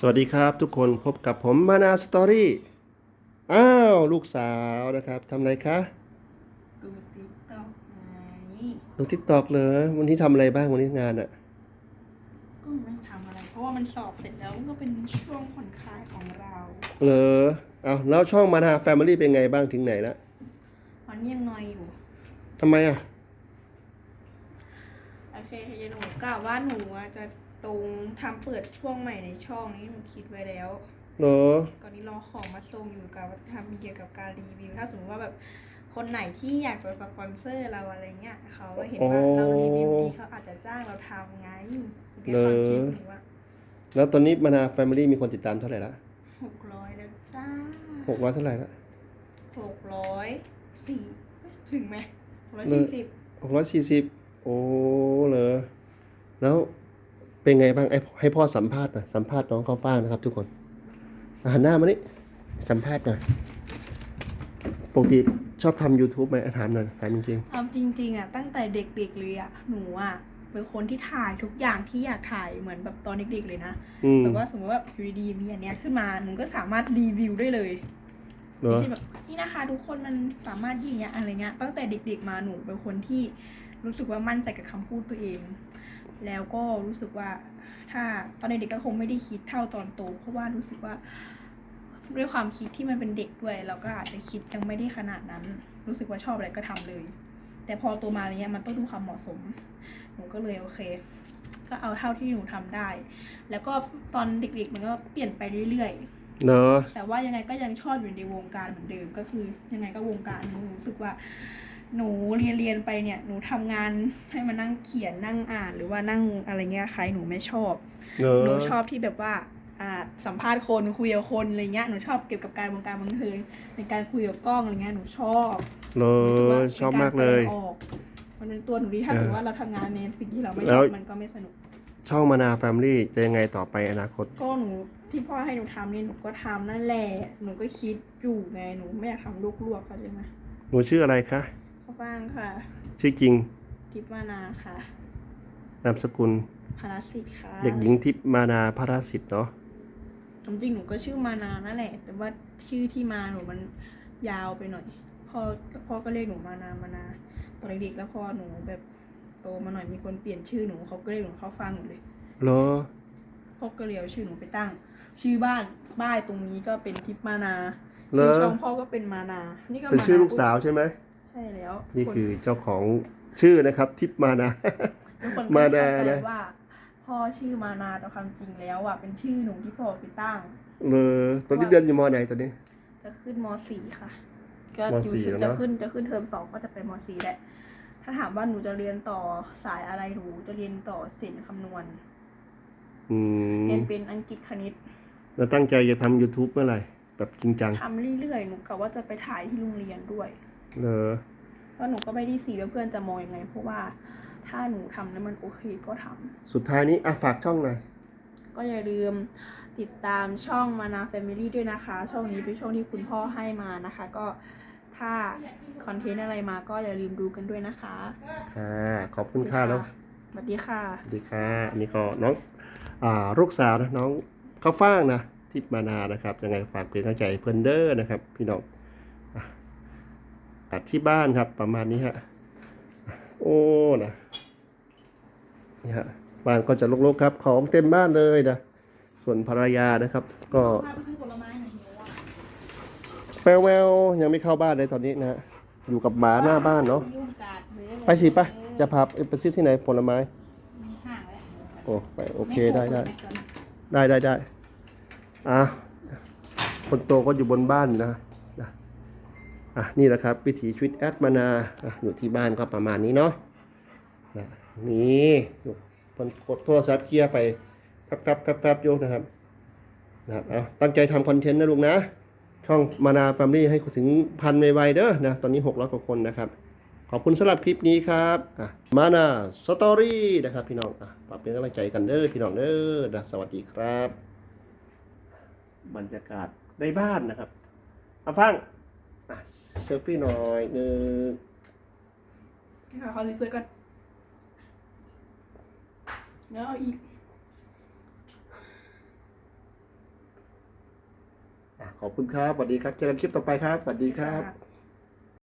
สวัสดีครับทุกคนพบกับผมมานาสตอรี่อ้าว ลูกสาวนะครับทำอะไรคะดูติ๊กต็อกไงดูทิกตอกเลยวันนี้ทำอะไรบ้างวันนี้งานอะก็ไม่ทำอะไร เพราะว่ามันสอบเสร็จแล้วก็เป็นช่วงผ่อนคลายของเรา เหรอเอาแล้วช่องมานาแฟมิลี่เป็นไงบ้างถึงไหนละวันนี้ยังนอยอยู่ ทำไมอะโอเคเดี๋ยวหนูกล่าวว่าหนูอะจะ ตรงทำเปิดช่วงใหม่ในช่องนี้หนูคิดไว้แล้ว เหรอก่อนนี้รอของมาส่งอยู่กับว่าทำเกี่ยวกับการรีวิว ถ้าสมมติว่าแบบคนไหนที่อยากจะสปอนเซอร์เราอะไรเงี้ยเขาเห็นว่าเรารีวิวดีเขาอาจจะจ้างเราทำไงเป็นความคิดหนูว่าแล้วตอนนี้มานาแฟมิลี่มีคนติดตามเท่าไหร่ละหกร้อยแล้วจ้าหกร้อยเท่าไหร่ละหกร้อยสี่ถึงไหมหกร้อยสี่สิบหกร้อยสี่สิบโอ้เหรอแล้ว เป็นไงบ้างไอ้ให้พ่อสัมภาษณ์หน่อยสัมภาษณ์น้องข้าวฟ่างนะครับ ทุกคนอะหันหน้ามานี่สัมภาษณ์หน่อยปกติชอบทำ YouTube ไหมอะถามหน่อยถามจริงความจริงๆอะตั้งแต่เด็กๆเลยอะหนูอะเป็นคนที่ถ่ายทุกอย่างที่อยากถ่ายเหมือนแบบตอนเด็กๆเลยนะๆอืมแบบว่าสมมติว่าอยู่ดีๆมีอันเนี้ยขึ้นมาหนูก็สามารถรีวิวได้เลยเหรอไม่ใช่แบบนี่นะคะ ทุกคนมันสามารถยิงเนี้ยอะไรเงี้ยตั้งแต่เด็กๆมาหนูเป็นคนที่รู้สึกว่ามั่นใจกับคำพูดตัวเอง แล้วก็รู้สึกว่าถ้าตอนเด็กๆก็คงไม่ได้คิดเท่าตอนโต เพราะว่ารู้สึกว่าด้วยความคิดที่มันเป็นเด็กด้วยเราก็อาจจะคิดยังไม่ได้ขนาดนั้น รู้สึกว่าชอบอะไรก็ทำเลย แต่พอโตมาเนี้ยมันต้องดูความเหมาะสม หนูก็เลยโอเค ก็เอาเท่าที่หนูทำได้ แล้วก็ตอนเด็กๆมันก็เปลี่ยนไปเรื่อยๆเนอะแต่ว่ายังไงก็ยังชอบอยู่ในวงการเหมือนเดิมก็คือยังไงก็วงการหนูรู้สึกว่า หนูเรียนเรียนไปเนี่ยหนูทำงานให้มานั่งเขียนนั่งอ่านหรือว่านั่งอะไรเงี้ยใครหนูไม่ชอบเนอะหนูชอบที่แบบว่าอ่าสัมภาษณ์คนคุยกับคนอะไรเงี้ยหนูชอบเกี่ยวกับการวงการบันเทิงในการคุยกับกล้องอะไรเงี้ยหนูชอบเนรู้สึกว่าอะชอบมากเลยป็นรแสดงออกมันเป็นตัวหนูที่ถ้าเออสมมติว่าเราทำงานในสิ่งที่เราไม่ชแล้อบวมันก็ไม่สนุก ช่องมานาแฟมิลี่จะยังไงต่อไปอนาคต ก็หนูที่พ่อให้หนูทำนี่หนูก็ทำนั่นแหละหนูก็คิดอยู่ไงหนูไม่อยากทำลวกๆเข้าใจไหมหนูชื่ออะไรคะข้าว ฟ่างค่ะ ชื่อจริงทิพย์มานาค่ะ นามสกุลพาราสิตค่ะเด็กหญิงทิพย์มานาพระสิทธิ์เนาะจริงๆหนูก็ชื่อมานานั่นแหละ แต่ว่าชื่อที่มาหนูมันยาวไปหน่อยพ่อพ่อก็เรียกหนูมานามานาตอนเด็กๆแล้วพอหนูแบบโตมาหน่อยมีคนเปลี่ยนชื่อหนูเขาก็เรียกหนูเข้าฟังหมดเลยเหรอพ่อก็เลยเอาชื่อหนูไปตั้ง ชื่อบ้านบ้านตรงนี้ก็เป็นทิพย์มานาเหรชื่ออช่องพ่อก็เป็นมานา นี่ก็เป็นมาชื่อนาลูกสาวใช่ไหมใช่แล้วนี่คือเจ้าของชื่อนะครับ ทิพย์มานา ทุกคนมาก็นาเข้าใจนะ ว่าพ่อชื่อมานาแต่ความจริงแล้วอะเป็นชื่อหนูที่พ่อไปตั้ง เลอตอนนี้เรียนอยู่มไหนตอนนี้ จะขึ้นมสี่ค่ะ ก็มอยู่สี่ถึงแล้วจะนะขึ้นจะขึ้นเทอมสองก็จะไปมสี่แหละ ถ้าถามว่าหนูจะเรียนต่อสายอะไรหนูจะเรียนต่อศิลป์คำนวณ อืมเรียนเป็นอังกฤษคณิตแล้วตั้งใจจะทำ YouTube เมื่อไหร่ แบบจริงจัง ทำเรื่อยๆ หนูกะว่าจะไปถ่ายที่โรงเรียนด้วย เลอเพราะหนูก็ไม่ได้สีว่าเพื่อนจะมองยังไง เพราะว่าถ้าหนูทำแล้วมันโอเคก็ทำสุดท้ายนี้อะฝากช่องหน่อยก็อย่าลืมติดตามช่องมานาแฟมิลี่ด้วยนะคะ ช่องนี้เป็นช่องที่คุณพ่อให้มานะคะ ก็ถ้าคอนเทนต์อะไรมาก็อย่าลืมดูกันด้วยนะคะค่ะขอบคุณค่ะแล้วสวัสดีค่ะสวัสดีค่ะอันนี้ก็น้องอ่าลูกสาวนะน้องข้าวฟ่างนะทิพย์มานานะครับยังไงฝากเป็นกำลังใจให้เพื่อนเด้อนะครับ พี่น้องอะตัด ที่บ้านครับ ประมาณนี้ฮะ โอ้นะนี่ฮะบ้านก็จะรกๆครับ ของเต็มบ้านเลยนะ ส่วนภรรยานะครับ ก็พาไปซื้อผลวแววยังไม่เข้าบ้านเลยตอนนี้นะฮะอยู่กับหมาหน้าบ้านเนาะไปสิปะจะพาไปซื้อที่ไหนผลไม้โอ้ไปโอเคได้ได้ได้ได้ได้อะคนโตก็อยู่บนบ้านนะ อะนี่แหละครับ วิถีชีวิตแอดมานาอะอยู่ที่บ้านก็ประมาณนี้เนาะนะนี่คนกดโทรศัพท์เคลียร์ไปแป๊บแป๊บแป๊บแป๊บโยกนะครับนะครับเอาตั้งใจทำคอนเทนต์นะลุงนะ ช่องมานาแฟมลี่ให้ถึงพันไวๆเด้อนะตอนนี้หกร้อยกว่าคนนะครับ ขอบคุณสำหรับคลิปนี้ครับอะมานาสตอรี่นะครับพี่น้องอะปรับเป็นกำลังใจกันเด้อพี่น้องเด้อนะสวัสดีครับ บรรยากาศในบ้านนะครับมาฟัง อะเซลฟี่หน่อยหนึ่งค่ะขอรีเซ็ตก่อนเดี๋ยวเอาอีก อะขอบคุณครับสวัสดีครับเจอกันคลิปต่อไปครับสวัสดีครับ